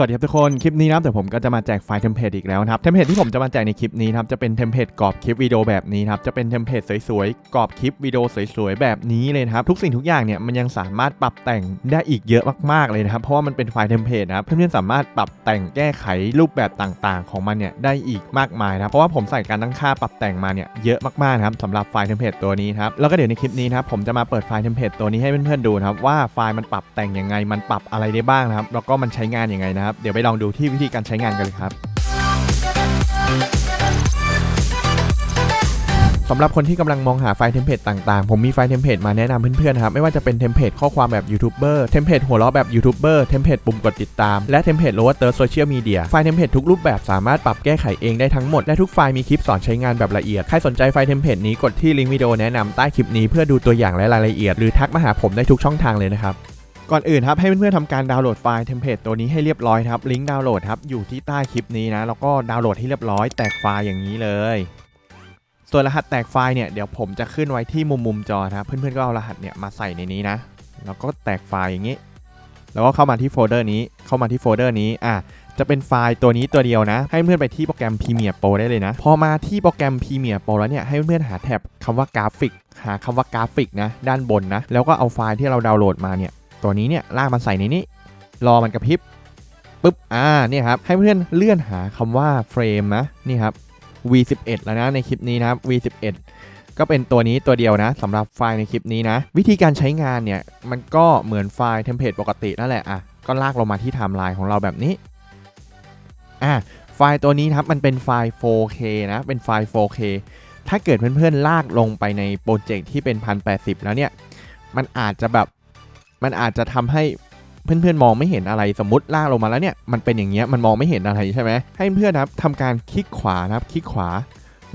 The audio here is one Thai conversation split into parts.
สวัสดีครับทุกคน คลิปนี้นะครับเดี๋ยวผมก็จะมาแจกไฟล์เทมเพลตอีกแล้วนะครับ เทมเพลตที่ผมจะมาแจกในคลิปนี้นะครับ จะเป็นเทมเพลตกรอบคลิปวิดีโอแบบนี้นะครับ จะเป็นเทมเพลตสวยๆ กรอบคลิปวิดีโอสวยๆ แบบนี้เลยนะครับ ทุกสิ่งทุกอย่างเนี่ยมันยังสามารถปรับแต่งได้อีกเยอะมากๆเลยนะครับ เพราะว่ามันเป็นไฟล์เทมเพลตนะครับ เพื่อนๆสามารถปรับแต่งแก้ไขรูปแบบต่างๆ ของมันเนี่ยได้อีกมากมายนะครับเพราะว่าผมใส่การตั้งค่าปรับแต่งมาเนี่ยเยอะมากๆนะครับสำหรับไฟล์เทมเพลตตัวนี้ครับ แล้วก็เดี๋ยวในคลิปนี้นะครับผมจะมาเปิดไฟล์เทมเพลตตัวนี้ให้เพื่อนๆดูนะครับว่าไฟล์มันปรับแต่งยังไงมันปรับอะไรได้บ้างนะครับแล้วก็มันใช้งานยังไงนะครับเดี๋ยวไปลองดูที่วิธีการใช้งานกันเลยครับสำหรับคนที่กำลังมองหาไฟล์เทมเพลตต่างๆ ผมมีไฟล์เทมเพลตมาแนะนำเพื่อนๆนะครับ ไม่ว่าจะเป็นเทมเพลตข้อความแบบยูทูบเบอร์เทมเพลตหัวเราะแบบยูทูบเบอร์เทมเพลตปุ่มกดติดตาม และเทมเพลตโลว์เตอร์โซเชียลมีเดียไฟล์เทมเพลตทุกรูปแบบสามารถปรับแก้ไขเองได้ทั้งหมด และทุกไฟล์มีคลิปสอนใช้งานแบบละเอียด ใครสนใจไฟล์เทมเพลตนี้กดที่ลิงก์วิดีโอแนะนำใต้คลิปนี้เพื่อดูตัวอย่างและรายละเอียด หรือทักมาหาผมได้ทุกช่องทางเลยนะครับ ก่อนอื่นครับให้เพื่อนๆทำการดาวน์โหลดไฟล์เทมเพลตตัวนี้ให้เรียบร้อยครับลิงก์ดาวน์โหลดครับอยู่ที่ใต้คลิปนี้นะแล้วก็ดาวน์โหลดให้เรียบร้อยแตกไฟล์อย่างนี้เลย ส่วนรหัสแตกไฟล์เนี่ยเดี๋ยวผมจะขึ้นไว้ที่มุมมุมจอนะครับเพื่อนๆก็เอารหัสเนี่ยมาใส่ในนี้นะ แล้วก็แตกไฟล์อย่างนี้ แล้วก็เข้ามาที่โฟลเดอร์นี้เข้ามาที่โฟลเดอร์นี้อะจะเป็นไฟล์ตัวนี้ตัวเดียวนะ ให้เพื่อนไปที่โปรแกรม Premiere Pro ได้เลยนะ พอมาที่โปรแกรม Premiere Pro แล้วเนี่ยให้เพื่อนหาแท็บคำว่ากราฟิก หาคำว่ากราฟิกนะ ด้านบนนะ แล้วก็เอาไฟล์ที่เราดาวน์โหลดมาเนี่ย ตัวนี้เนี่ยลากมันใส่ในนี้ รอมันกระพริบปุ๊บอ่าเนี่ยครับให้เพื่อนเลื่อนหาคำว่าเฟรมนะนี่ครับ V11 แล้วนะในคลิปนี้นะครับ V11 ก็เป็นตัวนี้ตัวเดียวนะสำหรับไฟล์ในคลิปนี้นะ วิธีการใช้งานเนี่ย มันก็เหมือนไฟล์เทมเพลตปกตินั่นแหละอะก็ลากลงมาที่ไทม์ไลน์ของเราแบบนี้อะไฟล์ตัวนี้ครับมันเป็นไฟล์ 4K นะเป็นไฟล์ 4K ถ้าเกิดเพื่อนๆลากลงไปในโปรเจกต์ที่เป็น 1080 แล้วเนี่ย มันอาจจะแบบ มันอาจจะทำให้เพื่อนๆมองไม่เห็นอะไรสมมติลากลงมาแล้วเนี่ยมันเป็นอย่างเงี้ยมันมองไม่เห็นอะไรใช่ไหมให้เพื่อนนะครับทำการคลิกขวานะครับคลิกขวา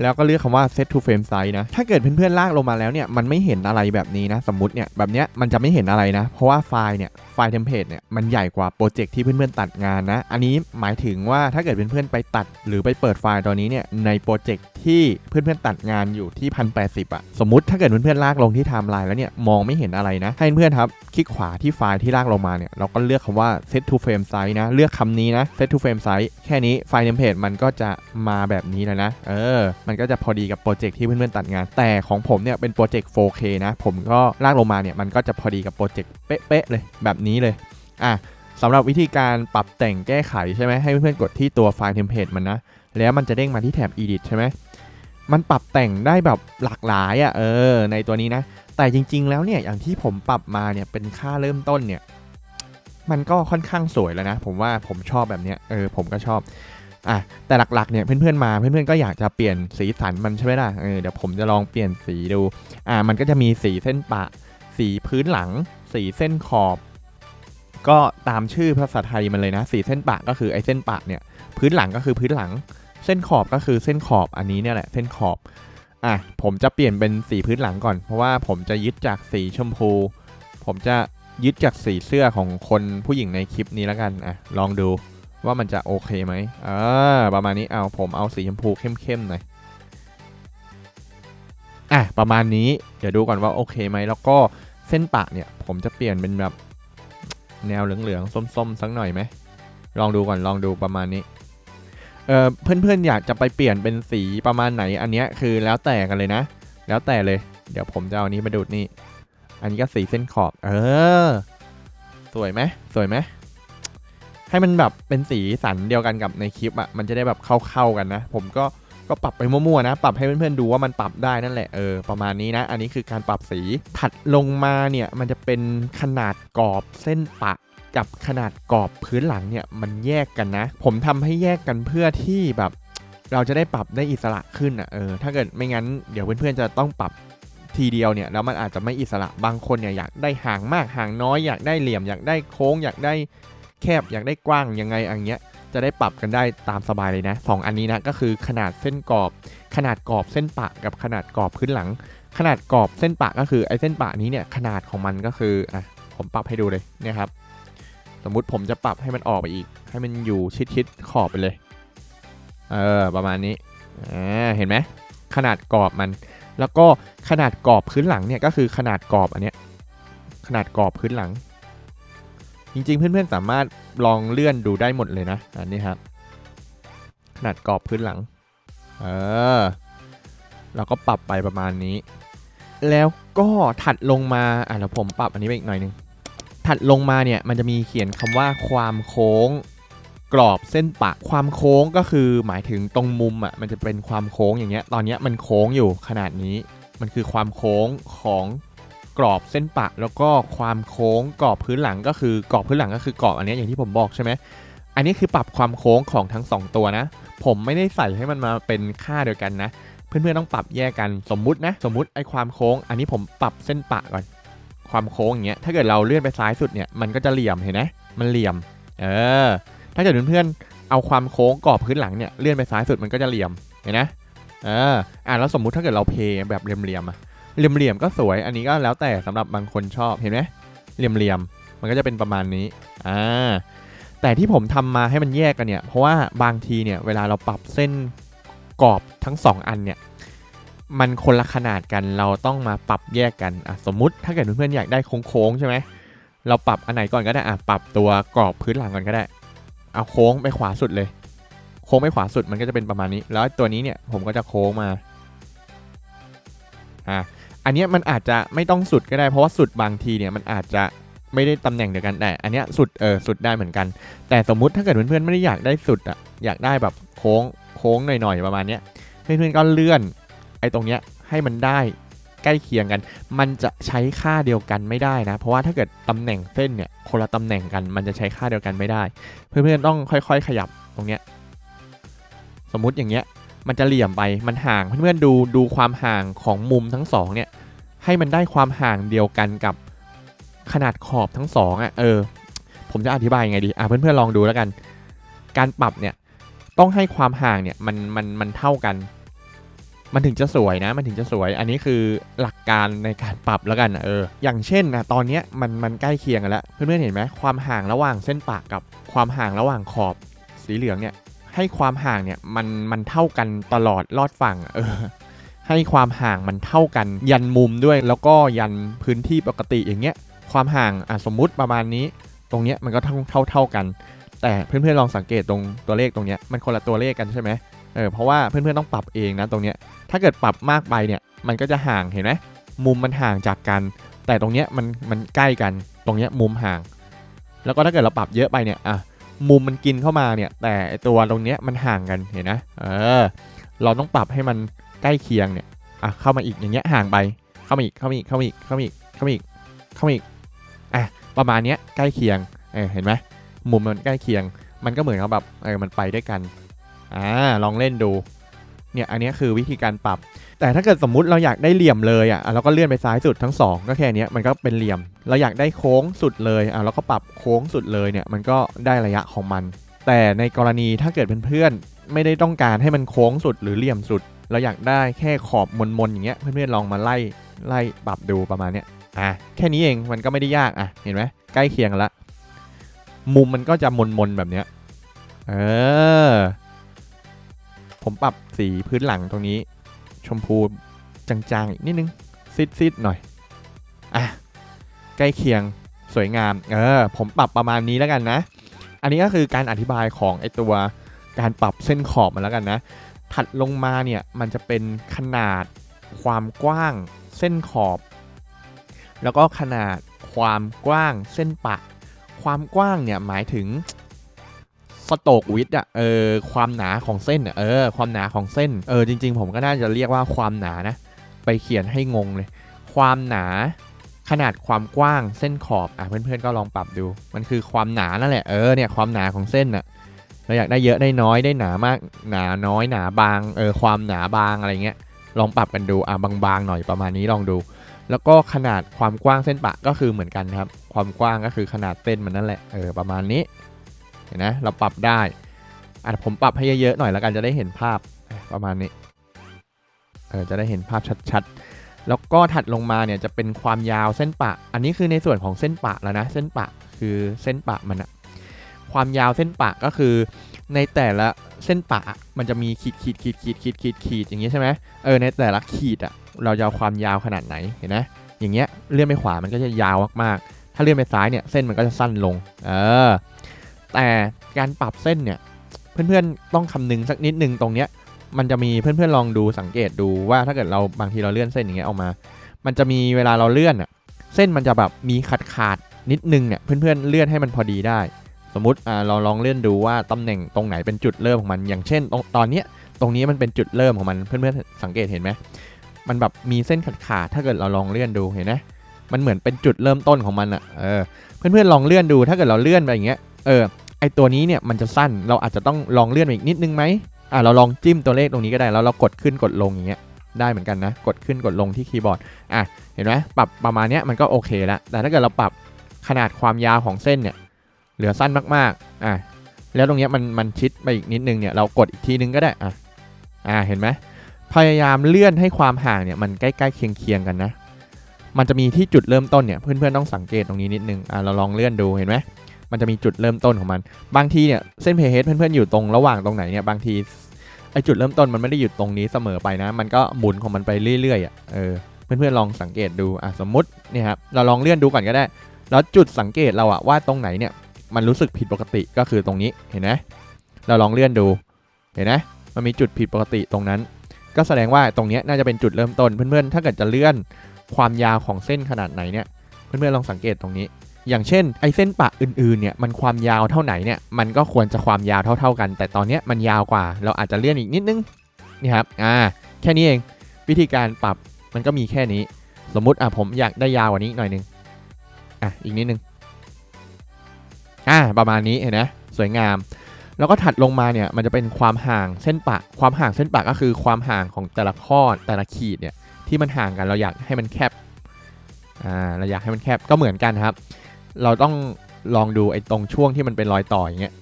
แล้วก็เลือกคำว่า set to frame size นะถ้าเกิดเพื่อนๆลากลงมาแล้วเนี่ยมันไม่เห็นอะไรแบบนี้นะสมมติเนี่ยแบบเนี้ยมันจะไม่เห็นอะไรนะ เพราะว่าไฟล์เนี่ยไฟล์เทมเพลตเนี่ยมันใหญ่กว่าโปรเจกต์ที่เพื่อนๆตัดงานนะ อันนี้หมายถึงว่าถ้าเกิดเพื่อนๆไปตัด หรือไปเปิดไฟล์ตัวนี้เนี่ยในโปรเจกต์ ที่เพื่อนๆตัดงานอยู่ที่1080อะสมมติถ้าเกิดเพื่อนๆลากลงที่ไทม์ไลน์แล้วเนี่ยมองไม่เห็นอะไรนะ ให้เพื่อนๆครับคลิกขวาที่ไฟล์ที่ลากลงมาเนี่ยเราก็เลือกคำว่า set to frame size นะ เลือกคำนี้นะ set to frame size แค่นี้ไฟล์เทมเพลตมันก็จะมาแบบนี้แล้วนะ เออ มันก็จะพอดีกับโปรเจกต์ที่เพื่อนๆตัดงาน แต่ของผมเนี่ยเป็นโปรเจกต์ 4K นะ ผมก็ลากลงมาเนี่ยมันก็จะพอดีกับโปรเจกต์เป๊ะๆเลยแบบนี้เลยอะสำหรับวิธีการปรับแต่งแก้ไขใช่ไหมให้เพื่อนๆกดที่ตัวไฟล์เทมเพลตมันนะ แล้วมันจะเด้งมาที่แถบ edit ใช่ไหม มันปรับแต่งได้แบบหลากหลายอะ่ะเออ ในตัวนี้นะ แต่จริง ๆ แล้วเนี่ยอย่างที่ผมปรับมาเนี่ยเป็นค่าเริ่มต้นเนี่ย มันก็ค่อนข้างสวยแล้วนะ ผมว่าผมชอบแบบเนี้ยเออผมก็ชอบอะแต่หลักๆเนี่ยเพื่อนๆมาเพื่อนๆก็อยากจะเปลี่ยนสีสันมันใช่ไหมล่ะเออเดี๋ยวผมจะลองเปลี่ยนสีดูอ่ามันก็จะมีสีเส้นปะ สีพื้นหลัง สีเส้นขอบ ก็ตามชื่อภาษาไทยมันเลยนะ สีเส้นปะก็คือไอ้เส้นปะเนี่ยพื้นหลังก็คือพื้นหลัง เส้นขอบก็คือเส้นขอบอันนี้เนี่ยแหละเส้นขอบอะผมจะเปลี่ยนเป็นสีพื้นหลังก่อน เพราะว่าผมจะยึดจากสีชมพู ผมจะยึดจากสีเสื้อของคนผู้หญิงในคลิปนี้แล้วกันอะลองดูว่ามันจะโอเคไหมเออประมาณนี้เอาผมเอาสีชมพูเข้มๆหน่อยอะประมาณนี้เดี๋ยวดูก่อนว่าโอเคไหมแล้วก็เส้นปะเนี่ย ผมจะเปลี่ยนเป็นแบบแนวเหลืองๆส้มๆสักหน่อยไหมลองดูก่อนลองดูประมาณนี้ เออเพื่อนๆอยากจะไปเปลี่ยนเป็นสีประมาณไหนอันเนี้ยคือแล้วแต่กันเลยนะ แล้วแต่เลย เดี๋ยวผมจะเอาอันนี้มาดูดนี่ อันนี้ก็สีเส้นขอบ เออ สวยไหมสวยไหมให้มันแบบเป็นสีสันเดียวกันกับในคลิปอะ่ะมันจะได้แบบเข้าๆกันนะ ผมก็ก็ปรับไปมั่วๆนะ ปรับให้เพื่อนๆดูว่ามันปรับได้นั่นแหละเออประมาณนี้นะ อันนี้คือการปรับสีถัดลงมาเนี่ยมันจะเป็นขนาดกรอบเส้นปะ กับขนาดกรอบพื้นหลังเนี่ยมันแยกกันนะ ผมทำให้แยกกันเพื่อที่แบบเราจะได้ปรับได้อิสระขึ้นอะเออถ้าเกิดไม่งั้นเดี๋ยวเพื่อนๆจะต้องปรับทีเดียวเนี่ยแล้วมันอาจจะไม่อิสระบางคนเนี่ยอยากได้ห่างมากห่างน้อยอยากได้เหลี่ยมอยากได้โค้ง อยากได้แคบอยากได้กว้างยังไงอย่างเงี้ยจะได้ปรับกันได้ตามสบายเลยนะสองอันนี้นะก็คือขนาดเส้นกรอบ ขนาดกรอบเส้นปะกับขนาดกรอบพื้นหลัง ขนาดกรอบเส้นปะก็คือไอ้เส้นปะนี้เนี่ยขนาดของมันก็คืออะผมปรับให้ดูเลยเนี่ยครับ สมมุติผมจะปรับให้มันออกไปอีก ให้มันอยู่ชิดๆขอบไปเลย เออ ประมาณนี้เห็นไหมขนาดกรอบมัน แล้วก็ขนาดกรอบพื้นหลังเนี่ยก็คือขนาดกรอบอันเนี้ยขนาดกรอบพื้นหลัง จริงๆ เพื่อนๆสามารถลองเลื่อนดูได้หมดเลยนะอันนี้ครับขนาดกรอบพื้นหลัง เออเราก็ปรับไปประมาณนี้ แล้วก็ถัดลงมาอะเดี๋ยวผมปรับอันนี้ไปอีกหน่อยนึง ถัดลงมาเนี่ยมันจะมีเขียนคำว่าความโค้งกรอบเส้นปะความโค้งก็คือหมายถึงตรงมุมอะมันจะเป็นความโค้งอย่างเงี้ยตอนเนี้ยมันโค้งอยู่ขนาดนี้ มันคือความโค้งของกรอบเส้นปะแล้วก็ความโค้งกรอบพื้นหลังก็คือกรอบพื้นหลังก็คือกรอบอันเนี้ยอย่างที่ผมบอกใช่ไหมอันนี้คือปรับความโค้งของทั้งสองตัวนะ ผมไม่ได้ใส่ให้มันมาเป็นค่าเดียวกันนะ เพื่อนๆต้องปรับแยกกันสมมุตินะสมมุติไอ้ความโค้ง อันนี้ผมปรับเส้นปะก่อน ความโค้งอย่างเงี้ยถ้าเกิดเราเลื่อนไปซ้ายสุดเนี่ยมันก็จะเหลี่ยมเห็นไหมมันเหลี่ยม เออ ถ้าเกิดเพื่อนๆเอาความโค้งกรอบพื้นหลังเนี่ยเลื่อนไปซ้ายสุดมันก็จะเหลี่ยมเห็นนะเอออะแล้วสมมุติถ้าเกิดเราเพย์แบบเหลี่ยมๆอะเหลี่ยมๆก็สวย อันนี้ก็แล้วแต่สำหรับบางคนชอบเห็นไหมเหลี่ยมๆมันก็จะเป็นประมาณนี้อ่าแต่ที่ผมทำมาให้มันแยกกันเนี่ยเพราะว่าบางทีเนี่ยเวลาเราปรับเส้นกรอบทั้งสองอันเนี่ย มันคนละขนาดกันเราต้องมาปรับแยกกันอะสมมุติถ้าเกิดเพื่อนๆอยากได้โค้งๆใช่ไหมเราปรับอันไหนก่อนก็ได้อะปรับตัวกรอบพื้นหลังก่อนก็ได้ เอาโค้งไปขวาสุดเลย โค้งไปขวาสุดมันก็จะเป็นประมาณนี้ แล้วตัวนี้เนี่ยผมก็จะโค้งมาอะอันนี้มันอาจจะไม่ต้องสุดก็ได้เพราะว่าสุดบางทีเนี่ยมันอาจจะไม่ได้ตำแหน่งเดียวกันแต่อันนี้สุดเออสุดได้เหมือนกัน แต่สมมุติถ้าเกิดเพื่อนๆไม่ได้อยากได้สุดอะอยากได้แบบโค้งโค้งหน่อยๆประมาณเนี้ยเพื่อนๆก็เลื่อน อ้ตรงเนี้ยให้มันได้ใกล้เคียงกัน มันจะใช้ค่าเดียวกันไม่ได้นะ เพราะว่าถ้าเกิดตำแหน่งเส้นเนี่ยคนละตำแหน่งกัน มันจะใช้ค่าเดียวกันไม่ได้ เพื่อนๆต้องค่อย ๆ ขยับตรงเนี้ยสมมุติอย่างเงี้ยมันจะเหลี่ยมไปมันห่างเพื่อนๆดูดูความห่างของมุมทั้งสองเนี่ยให้มันได้ความห่างเดียวกันกับขนาดขอบทั้งสองอะเออผมจะอธิบายยังไงดีอะเพื่อนๆลองดูแล้วกัน การปรับเนี่ยต้องให้ความห่างเนี่ยมันมันมันเท่ากัน มันถึงจะสวยนะ มันถึงจะสวย อันนี้คือหลักการในการปรับแล้วกันเออ อย่างเช่นนะตอนนี้มันมันใกล้เคียงกันแล้ว เพื่อนๆเห็นไหมความห่างระหว่างเส้นปากกับความห่างระหว่างขอบสีเหลืองเนี่ยให้ความห่างเนี่ยมันมันเท่ากันตลอดรอดฝั่งเออให้ความห่างมันเท่ากัน ยันมุมด้วย แล้วก็ยันพื้นที่ปกติอย่างเงี้ยความห่างอะสมมุติประมาณนี้ ตรงเนี้ยมันก็เท่าเท่าเท่ากัน แต่เพื่อนๆลองสังเกตตรงตัวเลขตรงเนี้ยมันคนละตัวเลขกันใช่ไหม เออเพราะว่าเพื่อนๆต้องปรับเองนะตรงเนี้ยถ้าเกิดปรับมากไปเนี่ยมันก็จะห่างเห็นไหมมุมมันห่างจากกัน แต่ตรงเนี้ยมันมันใกล้กันตรงเนี้ยมุมห่าง แล้วก็ถ้าเกิดเราปรับเยอะไปเนี่ยอะมุมมันกินเข้ามาเนี่ย แต่ตัวตรงเนี้ยมันห่างกันเห็นนะเออเราต้องปรับให้มันใกล้เคียงเนี่ยอะเข้ามาอีกอย่างเงี้ยห่างไปเข้ามาอีกเข้ามาอีกเข้ามาอีกเข้ามาอีกเข้ามาอีกเข้ามาอีกอะประมาณเนี้ยใกล้เคียงเออเห็นไหมมุมมันใกล้เคียง มันก็เหมือนกับแบบเออมันไปด้วยกัน อ่าลองเล่นดูเนี่ยอันนี้คือวิธีการปรับ แต่ถ้าเกิดสมมุติเราอยากได้เหลี่ยมเลยอะเราก็เลื่อนไปซ้ายสุดทั้งสองก็แค่นี้มันก็เป็นเหลี่ยม เราอยากได้โค้งสุดเลยอะเราก็ปรับโค้งสุดเลยเนี่ยมันก็ได้ระยะของมัน แต่ในกรณีถ้าเกิดเพื่อนๆไม่ได้ต้องการให้มันโค้งสุดหรือเหลี่ยมสุด เราอยากได้แค่ขอบมนๆอย่างเงี้ยเพื่อนๆลองมาไล่ไล่ปรับดูประมาณเนี้ยอะแค่นี้เองมันก็ไม่ได้ยากอะเห็นไหมใกล้เคียงกันละมุมมันก็จะมนๆแบบเนี้ยเออ ผมปรับสีพื้นหลังตรงนี้ ชมพูจางๆอีกนิดนึงซิดๆหน่อย อะ ใกล้เคียงสวยงาม เออ ผมปรับประมาณนี้แล้วกันนะ อันนี้ก็คือการอธิบายของไอตัวการปรับเส้นขอบมาแล้วกันนะ ถัดลงมาเนี่ยมันจะเป็นขนาดความกว้างเส้นขอบ แล้วก็ขนาดความกว้างเส้นปะ ความกว้างเนี่ยหมายถึง สโตกวิดอะเออความหนาของเส้นเออความหนาของเส้นเออจริง ๆ ผมก็น่าจะเรียกว่าความหนานะไปเขียนให้งงเลย ความหนาขนาดความกว้างเส้นขอบอะเพื่อนๆก็ลองปรับดู มันคือความหนานั่นแหละเออเนี่ยความหนาของเส้นอะเราอยากได้เยอะได้น้อยได้หนามากหนาน้อยหนาบางเออความหนาบางอะไรเงี้ยลองปรับกันดูอะบางๆหน่อยประมาณนี้ลองดู แล้วก็ขนาดความกว้างเส้นปะก็คือเหมือนกันครับ ความกว้างก็คือขนาดเส้นมันนั่นแหละเออประมาณนี้ เห็นนะเราปรับได้อะผมปรับให้เยอะๆหน่อยแล้วกันจะได้เห็นภาพประมาณนี้เออจะได้เห็นภาพชัดๆ แล้วก็ถัดลงมาเนี่ยจะเป็นความยาวเส้นปะ อันนี้คือในส่วนของเส้นปะแล้วนะเส้นปะคือเส้นปะมันอะความยาวเส้นปะก็คือ ในแต่ละเส้นปะมันจะมีขีดขีดขีดขีดขีดขีดขีดอย่างนี้ใช่ไหมเออในแต่ละขีดอะเราจะเอาความยาวขนาดไหนเห็นไหมอย่างเงี้ยเลื่อนไปขวามันก็จะยาวมากๆ ถ้าเลื่อนไปซ้ายเนี่ยเส้นมันก็จะสั้นลง เออ แต่การปรับเส้นเนี่ยเพื่อนๆต้องคำนึงสักนิดนึงตรงเนี้ยมันจะมีเพื่อนๆลองดูสังเกตดูว่าถ้าเกิดเราบางทีเราเลื่อนเส้นอย่างเงี้ยออกมา มันจะมีเวลาเราเลื่อนอะเส้นมันจะแบบมีขาดขาดนิดนึงเนี่ยเพื่อนๆเลื่อนให้มันพอดีได้ สมมติอ่าเราลองเลื่อนดูว่าตำแหน่งตรงไหนเป็นจุดเริ่มของมัน อย่างเช่นตรงตอนเนี้ยตรงนี้มันเป็นจุดเริ่มของมันเพื่อนๆสังเกตเห็นไหมมันแบบมีเส้นขาดขาดถ้าเกิดเราลองเลื่อนดูเห็นไหมมันเหมือนเป็นจุดเริ่มต้นของมันอะเออเพื่อนๆลองเลื่อนดูถ้าเกิดเราเลื่อนไปอย่างเงี้ยเออ ตัวนี้เนี่ยมันจะสั้นเราอาจจะต้องลองเลื่อนไปอีกนิดนึงไหมอ่าเราลองจิ้มตัวเลขตรงนี้ก็ได้แล้วเรากดขึ้นกดลงอย่างเงี้ยได้เหมือนกันนะ กดขึ้นกดลงที่คีย์บอร์ดอะเห็นไหมปรับประมาณเนี้ยมันก็โอเคแล้วแต่ถ้าเกิดเราปรับขนาดความยาวของเส้นเนี่ยเหลือสั้นมากๆอะแล้วตรงเนี้ยมันมันชิดไปอีกนิดนึงเนี่ยเรากดอีกทีนึงก็ได้อะอ่าเห็นไหมพยายามเลื่อนให้ความห่างเนี่ยมันใกล้ๆเคียงๆกันนะ มันจะมีที่จุดเริ่มต้นเนี่ยเพื่อนๆต้องสังเกตตรงนี้นิดนึงอะเราลองเลื่อนดูเห็นไหม มันจะมีจุดเริ่มต้นของมัน บางทีเนี่ยเส้นเพเฮดเพื่อนๆอยู่ตรงระหว่างตรงไหนเนี่ยบางทีไอจุดเริ่มต้นมันไม่ได้อยู่ตรงนี้เสมอไปนะ มันก็หมุนของมันไปเรื่อยๆอะเออเพื่อนๆลองสังเกตดูอะสมมติเนี่ยครับเราลองเลื่อนดูก่อนก็ได้ แล้วจุดสังเกตเราอะว่าตรงไหนเนี่ยมันรู้สึกผิดปกติก็คือตรงนี้เห็นไหมเราลองเลื่อนดูเห็นไหมมันมีจุดผิดปกติตรงนั้น ก็แสดงว่าตรงเนี้ยน่าจะเป็นจุดเริ่มต้นเพื่อนๆ ถ้าเกิดจะเลื่อนความยาวของเส้นขนาดไหนเนี่ยเพื่อนๆลองสังเกตตรงนี้ อย่างเช่นไอเส้นปะอื่นๆเนี่ยมันความยาวเท่าไหนเนี่ยมันก็ควรจะความยาวเท่า ๆกัน แต่ตอนนี้มันยาวกว่า เราอาจจะเลื่อนอีกนิดนึงนี่ครับอ่าแค่นี้เองวิธีการปรับมันก็มีแค่นี้ สมมุติอะผมอยากได้ยาวกว่านี้หน่อยนึงอะอีกนิดนึงอ่าประมาณนี้เห็นไหมสวยงาม แล้วก็ถัดลงมาเนี่ยมันจะเป็นความห่างเส้นปะความห่างเส้นปะก็คือความห่างของแต่ละข้อแต่ละขีดเนี่ยที่มันห่างกันเราอยากให้มันแคบอ่าเราอยากให้มันแคบก็เหมือนกันครับ เราต้องลองดูไอ้ตรงช่วงที่มันเป็นรอยต่ออย่างเงี้ย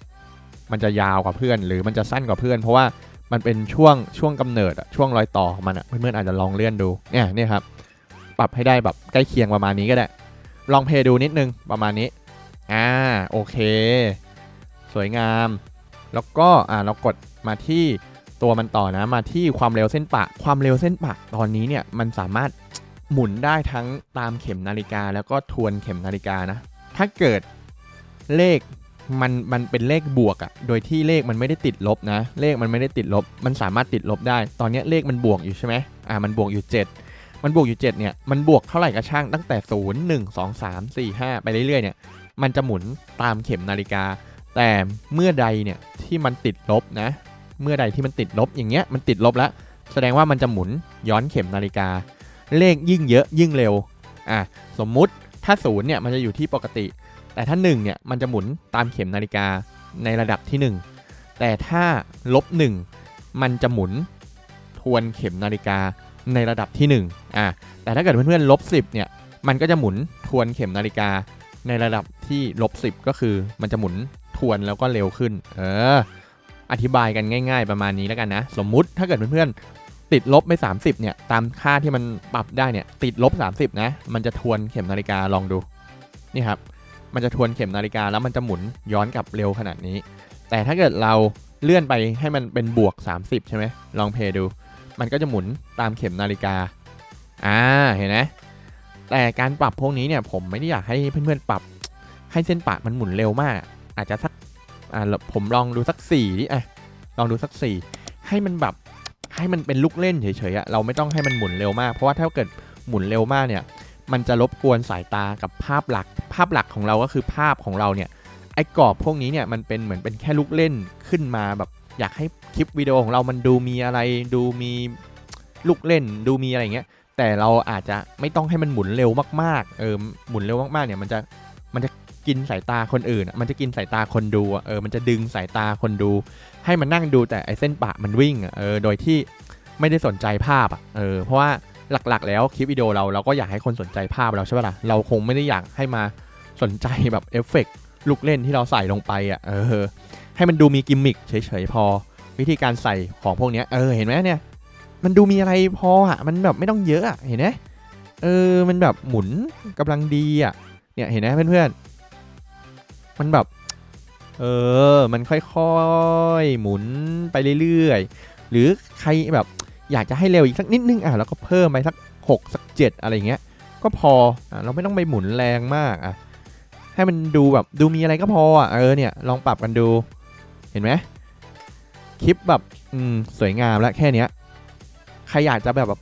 มันจะยาวกว่าเพื่อน หรือมันจะสั้นกว่าเพื่อน เพราะว่ามันเป็นช่วงช่วงกำเนิดอะช่วงรอยต่อของมันอะเพื่อนๆอาจจะลองเลื่อนดูเนี่ยนี่ครับปรับให้ได้แบบใกล้เคียงประมาณนี้ก็ได้ ลองเพย์ดูนิดนึงประมาณนี้อ่าโอเค สวยงาม แล้วก็อ่าเรากดมาที่ตัวมันต่อนะมาที่ความเร็วเส้นปะ ความเร็วเส้นปะตอนนี้เนี่ยมันสามารถหมุนได้ทั้งตามเข็มนาฬิกา แล้วก็ทวนเข็มนาฬิกานะ ถ้าเกิดเลขมันมันเป็นเลขบวกอะโดยที่เลขมันไม่ได้ติดลบนะ เลขมันไม่ได้ติดลบ มันสามารถติดลบได้ ตอนนี้เลขมันบวกอยู่ใช่ไหมอ่า มันบวกอยู่ 7 มันบวกอยู่ 7 เนี่ย มันบวกเท่าไหร่ก็ช่างตั้งแต่ 0 1 2 3 4 5 ไปเรื่อยๆ เนี่ย มันจะหมุนตามเข็มนาฬิกา แต่เมื่อใดเนี่ยที่มันติดลบนะ เมื่อใดที่มันติดลบอย่างเงี้ย มันติดลบแล้ว แสดงว่ามันจะหมุนย้อนเข็มนาฬิกา เลขยิ่งเยอะยิ่งเร็ว อะ สมมุติ ถ้าศูนย์เนี่ยมันจะอยู่ที่ปกติ แต่ถ้า1เนี่ยมันจะหมุนตามเข็มนาฬิกาในระดับที่ 1 แต่ถ้าลบ1มันจะหมุนทวนเข็มนาฬิกาในระดับที่1อะแต่ถ้าเกิดเพื่อนๆลบ10เนี่ยมันก็จะหมุนทวนเข็มนาฬิกาในระดับที่ลบ10 ก็คือมันจะหมุนทวนแล้วก็เร็วขึ้น เออ อธิบายกันง่าย ๆ ประมาณนี้แล้วกันนะ สมมุติถ้าเกิดเพื่อนๆ ติดลบไป 30เนี่ยตามค่าที่มันปรับได้เนี่ยติดลบ 30นะมันจะทวนเข็มนาฬิกาลองดูนี่ครับมันจะทวนเข็มนาฬิกาแล้วมันจะหมุนย้อนกลับเร็วขนาดนี้ แต่ถ้าเกิดเราเลื่อนไปให้มันเป็นบวก 30 ใช่ไหมลองเพย์ดู มันก็จะหมุนตามเข็มนาฬิกาอ่าเห็นไหมแต่การปรับพวกนี้เนี่ยผมไม่ได้อยากให้เพื่อนๆปรับให้เส้นปะมันหมุนเร็วมาก อาจจะสักอ่าผมลองดูสักสี่ดิอะลองดูสักสี่ให้มันแบบ ให้มันเป็นลูกเล่นเฉยๆอะเราไม่ต้องให้มันหมุนเร็วมาก เพราะว่าถ้าเกิดหมุนเร็วมากเนี่ย มันจะรบกวนสายตากับภาพหลัก ภาพหลักของเราก็คือภาพของเราเนี่ย ไอ้กรอบพวกนี้เนี่ยมันเป็นเหมือนเป็นแค่ลูกเล่นขึ้นมาแบบอยากให้คลิปวิดีโอของเรามันดูมีอะไร ดูมีลูกเล่น ดูมีอะไรอย่างเงี้ย แต่เราอาจจะไม่ต้องให้มันหมุนเร็วมากๆ เออ หมุนเร็วมากๆ เนี่ยมันจะ มันจะกินสายตาคนอื่นอะมันจะกินสายตาคนดูอะเออ มันจะดึงสายตาคนดู ให้มันนั่งดูแต่ไอเส้นปะมันวิ่งเออโดยที่ไม่ได้สนใจภาพอะเออเพราะว่าหลักๆ แล้วคลิปวิดีโอเราเราก็อยากให้คนสนใจภาพเราใช่ปะล่ะเราคงไม่ได้อยากให้มาสนใจแบบเอฟเฟกต์ลูกเล่นที่เราใส่ลงไปอะเออให้มันดูมีกิมมิคเฉยๆพอ วิธีการใส่ของพวกเนี้ยเออเห็นไหมเนี่ยมันดูมีอะไรพออะมันแบบไม่ต้องเยอะอะเห็นไหมเออมันแบบหมุนกำลังดีอะเนี่ยเห็นไหมเพื่อนๆมันแบบ เออ มันค่อยๆ หมุนไปเรื่อยๆ หรือใครแบบอยากจะให้เร็วอีกสักนิดนึงอะแล้วก็เพิ่มไปสัก 6 สัก 7 อะไรเงี้ย ก็พออะเราไม่ต้องไปหมุนแรงมากอะให้มันดูแบบดูมีอะไรก็พออะเออเนี่ยลองปรับกันดูเห็นไหมคลิปแบบอืมสวยงามแล้วแค่เนี้ยใครอยากจะแบบแบบ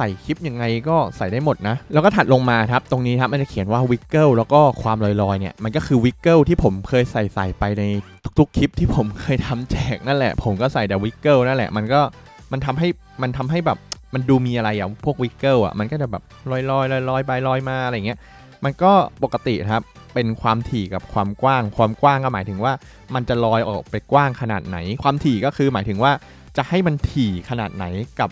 ใส่คลิปยังไงก็ใส่ได้หมดนะ แล้วก็ถัดลงมาครับ ตรงนี้ครับมันจะเขียนว่าวิกเกิลแล้วก็ความลอยๆเนี่ยมันก็คือวิกเกิลที่ผมเคยใส่ใส่ไปในทุกๆคลิปที่ผมเคยทำแจกนั่นแหละ ผมก็ใส่แต่วิกเกิลนั่นแหละ มันก็มันทำให้มันทำให้แบบมันดูมีอะไรอะพวกวิกเกิลอะมันก็จะแบบลอยๆลอยๆลอยไปลอยมาอะไรเงี้ยมันก็ปกติครับเป็นความถี่กับความกว้าง ความกว้างก็หมายถึงว่า มันจะลอยออกไปกว้างขนาดไหน ความถี่ก็คือหมายถึงว่าจะให้มันถี่ขนาดไหนกับ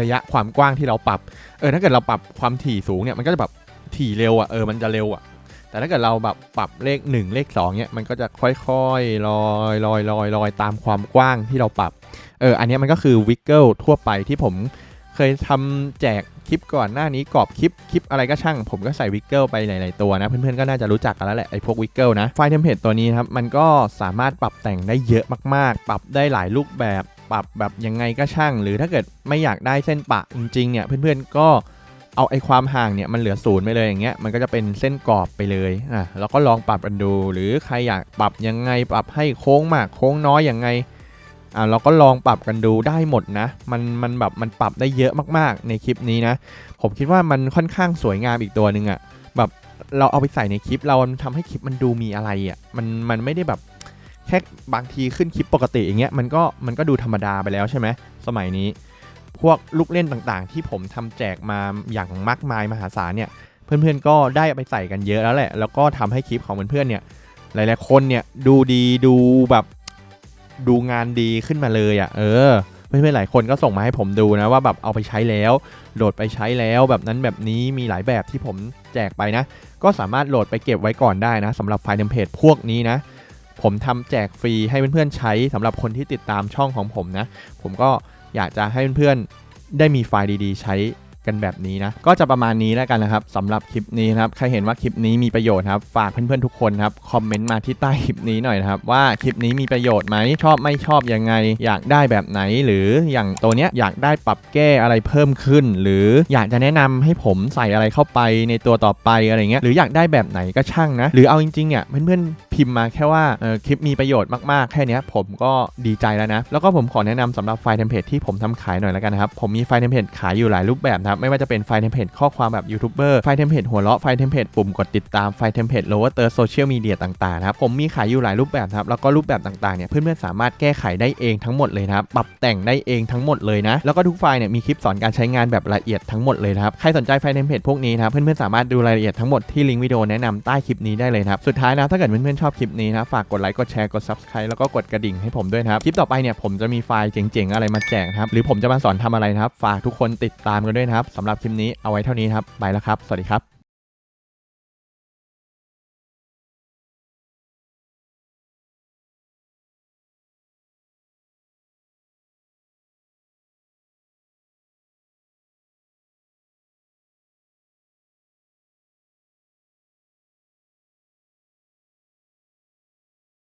ระยะความกว้างที่เราปรับ เออถ้าเกิดเราปรับความถี่สูงเนี่ยมันก็จะแบบถี่เร็วอะเออมันจะเร็วอะ แต่ถ้าเกิดเราแบบปรับเลข 1 เลข2เนี่ยมันก็จะค่อยๆลอยลอยลอยลอยตามความกว้างที่เราปรับเอออันนี้มันก็คือวิกเกิลทั่วไปที่ผมเคยทำแจกคลิปก่อนหน้านี้กรอบคลิปคลิปอะไรก็ช่าง ผมก็ใส่วิกเกิลไปหลายๆตัวนะ เพื่อนๆก็น่าจะรู้จักกันแล้วแหละไอ้พวกวิกเกิลนะไฟล์เทมเพลตตัวนี้ครับ มันก็สามารถปรับแต่งได้เยอะมากๆ ปรับได้หลายรูปแบบ ปรับแบบยังไงก็ช่าง หรือถ้าเกิดไม่อยากได้เส้นปะจริงๆเนี่ยเพื่อนๆก็เอาไอ้ความห่างเนี่ยมันเหลือศูนย์ไปเลยอย่างเงี้ยมันก็จะเป็นเส้นกรอบไปเลยอะแล้วก็ลองปรับกันดู หรือใครอยากปรับยังไงปรับให้โค้งมากโค้งน้อยยังไงอ่าเราก็ลองปรับกันดูได้หมดนะ มันมันแบบมันปรับได้เยอะมากๆในคลิปนี้นะ ผมคิดว่ามันค่อนข้างสวยงามอีกตัวหนึ่งอะ่ะแบบเราเอาไปใส่ในคลิปเราทำให้คลิปมันดูมีอะไรอะ่ะมันมันไม่ได้แบบ แค่บางทีขึ้นคลิปปกติอย่างเงี้ยมันก็มันก็ดูธรรมดาไปแล้วใช่ไหมสมัยนี้ พวกลูกเล่นต่างๆ ที่ผมทำแจกมาอย่างมากมายมหาศาลเนี่ยเพื่อนๆก็ได้ไปใส่กันเยอะแล้วแหละ แล้วก็ทำให้คลิปของเพื่อนๆเนี่ยหลายๆคนเนี่ยดูดีดูแบบดูงานดีขึ้นมาเลยอะ่ะเออเพื่อนๆหลายคนก็ส่งมาให้ผมดูนะว่าแบบเอาไปใช้แล้ว โหลดไปใช้แล้วแบบนั้นแบบนี้มีหลายแบบที่ผมแจกไปนะ ก็สามารถโหลดไปเก็บไว้ก่อนได้นะสำหรับไฟล์เทมเพลตพวกนี้นะ ผมทำแจกฟรีให้เพื่อนๆใช้สำหรับคนที่ติดตามช่องของผมนะ ผมก็อยากจะให้เพื่อนๆได้มีไฟล์ดีๆ ใช้ กันแบบนี้นะ ก็จะประมาณนี้แล้วกันนะครับสำหรับคลิปนี้นะครับ ใครเห็นว่าคลิปนี้มีประโยชน์ครับ ฝากเพื่อนๆทุกคนครับ คอมเมนต์มาที่ใต้คลิปนี้หน่อยนะครับ ว่าคลิปนี้มีประโยชน์ไหมชอบไม่ชอบยังไง อยากได้แบบไหน หรืออย่างตัวเนี้ยอยากได้ปรับแก้อะไรเพิ่มขึ้น หรืออยากจะแนะนำให้ผมใส่อะไรเข้าไปในตัวต่อไปอะไรเงี้ยหรืออยากได้แบบไหนก็ช่างนะ หรือเอาจริงๆอะเพื่อนๆพิมพ์มาแค่ว่าเออคลิปมีประโยชน์มากๆแค่นี้ผมก็ดีใจแล้วนะแล้วก็ผมขอแนะนำสำหรับไฟล์เทมเพลตที่ผมทำขายหน่อยแล้วกันนะครับผมมีไฟล์เทมเพลตขายอยู่หลายรูปแบบนะครับไม่ว่าจะเป็นไฟล์เทมเพลตข้อความแบบยูทูบเบอร์ไฟล์เทมเพลตหัวเราะไฟล์เทมเพลตปุ่มกดติดตามไฟล์เทมเพลตโลว์เตอร์โซเชียลมีเดียต่างๆครับผมมีขายอยู่หลายรูปแบบครับแล้วก็รูปแบบต่างๆเนี่ยเพื่อนๆสามารถแก้ไขได้เองทั้งหมดเลยนะครับปรับแต่งได้เองทั้งหมดเลยนะแล้วก็ทุกไฟล์เนี่ยมีคลิปสอนการใช้งานแบบละเอียดทั้งหมดเลยครับใครสนใจไฟล์เทมเพลตพวกนี้นะครับเพื่อนๆสามารถดูรายละเอียดทั้งหมดที่ลิงก์วิดีโอแนะนำใต้คลิปนี้ได้เลยครับสุดท้ายนะถ้าเกิดเพื่อนๆชอบคลิปนี้นะฝากกดไลค์กดแชร์กด subscribe แล้วก็กดกระดิ่งให้ผมด้วยนะครับคลิปต่อไปเนี่ยผมจะมีไฟล์เจ๋งๆอะไรมาแจกครับหรือผมจะมาสอนทำอะไรนะครับฝากทุกคนติดตามกันด้วยนะครับสำหรับคลิปนี้เอาไว้เท่านี้ครับไปแล้วครับ สวัสดีครับ